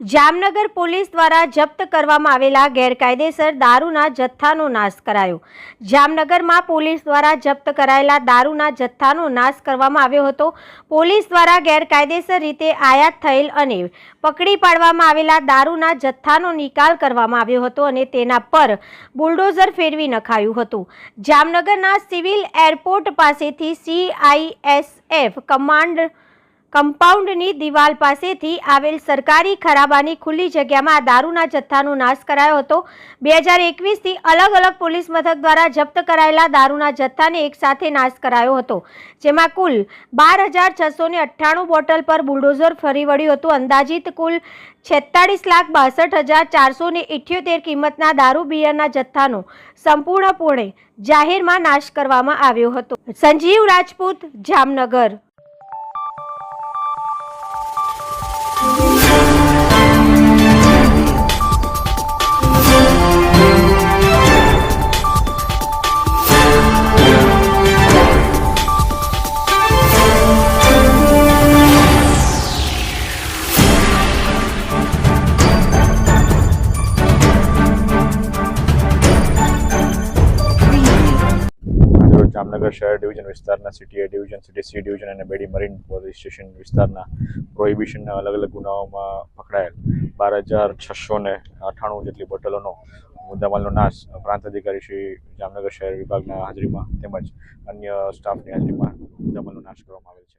Jamnagar police દ્વારા જપ્ત કરવામાં આવેલા ગેરકાયદેસર દારૂના જથ્થાનો નાશ કરાયો. જામનગરમાં પોલીસ દ્વારા જપ્ત કરાયેલા દારૂના જથ્થાનો નાશ કરવામાં આવ્યો હતો. પોલીસ દ્વારા ગેરકાયદેસર રીતે આયાત થયેલ અને પકડી પાડવામાં આવેલા દારૂના જથ્થાનો નિકાલ કરવામાં આવ્યો હતો અને તેના પર બુલડોઝર ફેરવી નખાયું હતું. જામનગરના સિવિલ એરપોર્ટ પાસેથી સીઆઈએસએફ કમાન્ડ કમ્પાઉન્ડની દિવાલ પાસેથી આવેલ સરકારી ખરાબાની ખુલ્લી જગ્યામાં દારૂના જથ્થાનો નાશ કરાયો હતો. બે હજાર એકવીસથી અલગ અલગ પોલીસ મથક દ્વારા જપ્ત કરાયેલા દારૂના જથ્થાને એકસાથે નાશ કરાયો હતો, જેમાં કુલ બાર હજાર છસો અઠ્ઠાણું બોટલ પર બુલડોઝર ફરી વળ્યું હતું. અંદાજિત કુલ છેતાળીસ લાખ બાસઠ હજાર ચારસો ઇઠ્યોતેર કિંમતના દારૂ બિયરના જથ્થાનો સંપૂર્ણપણે જાહેરમાં નાશ કરવામાં આવ્યો હતો. સંજીવ રાજપૂત, જામનગર. Oh, જામનગર શહેર ડિવિઝન વિસ્તારના city A division, city C division અને બેડી મરીન પોલીસ સ્ટેશન વિસ્તારના પ્રોહિબિશનના અલગ અલગ ગુનાઓમાં પકડાયેલ. બાર હજાર છસો ને અઠ્ઠાણું જેટલી બોટલોનો મુદ્દામાલનો નાશ પ્રાંત અધિકારી શ્રી જામનગર શહેર વિભાગના હાજરીમાં તેમજ અન્ય સ્ટાફની હાજરીમાં મુદ્દામાલનો નાશ કરવામાં આવેલ છે.